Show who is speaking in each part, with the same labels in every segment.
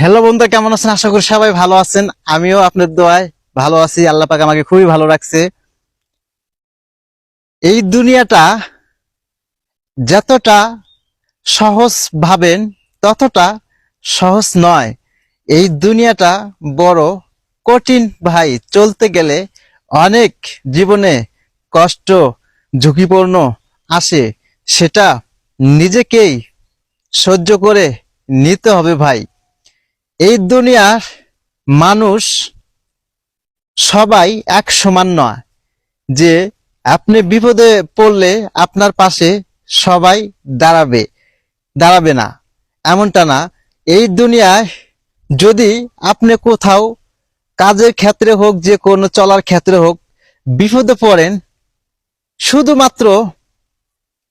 Speaker 1: Hello বন্ধু কেমন আছেন? আশা করি সবাই ভালো আছেন। আমিও আপনার দোয়ায় ভালো আছি। আল্লাহ পাক আমাকে খুবই ভালো রাখছে। এই দুনিয়াটা যতটা সহজ ভাবেন, ততটা সহজ নয়। এই দুনিয়াটা বড় কঠিন ভাই। চলতে গেলে অনেক জীবনে কষ্ট, ঝুঁকিপূর্ণ আসে। সেটা নিজেকেই সহ্য করে নিতে হবে ভাই। এই দুনিয়ার মানুষ সবাই এক সমান নয়। যে আপনি বিপদে পড়লে আপনার পাশে সবাই দাঁড়াবে দাঁড়াবে না। এমনটা না। এই দুনিয়ায় যদি আপনি কোথাও কাজের ক্ষেত্রে হোক, যে কোনো চলার ক্ষেত্রে হোক, বিপদে পড়েন, শুধুমাত্র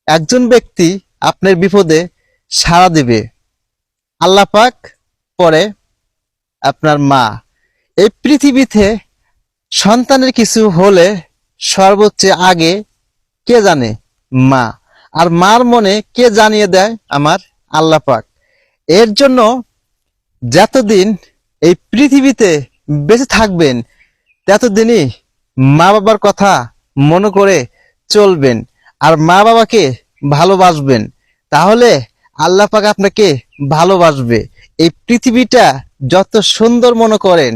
Speaker 1: একজন ব্যক্তি আপনার বিপদে সাড়া দেবে। আল্লাপাক পরে আপনার মা। এই পৃথিবীতে সন্তানের কিছু হলে সর্বোচ্চ আগে কে জানে? মা। আর মার মনে কে জানিয়ে দেয় আমার আল্লাহ পাক? এর জন্য যতদিন এই পৃথিবীতে বেঁচে থাকবেন, ততদিনই মা বাবার কথা মনে করে চলবেন আর মা বাবাকে ভালোবাসবেন। তাহলে আল্লাহ পাক আপনাকে ভালোবাসবে। এই পৃথিবীটা যত সুন্দর মনে করেন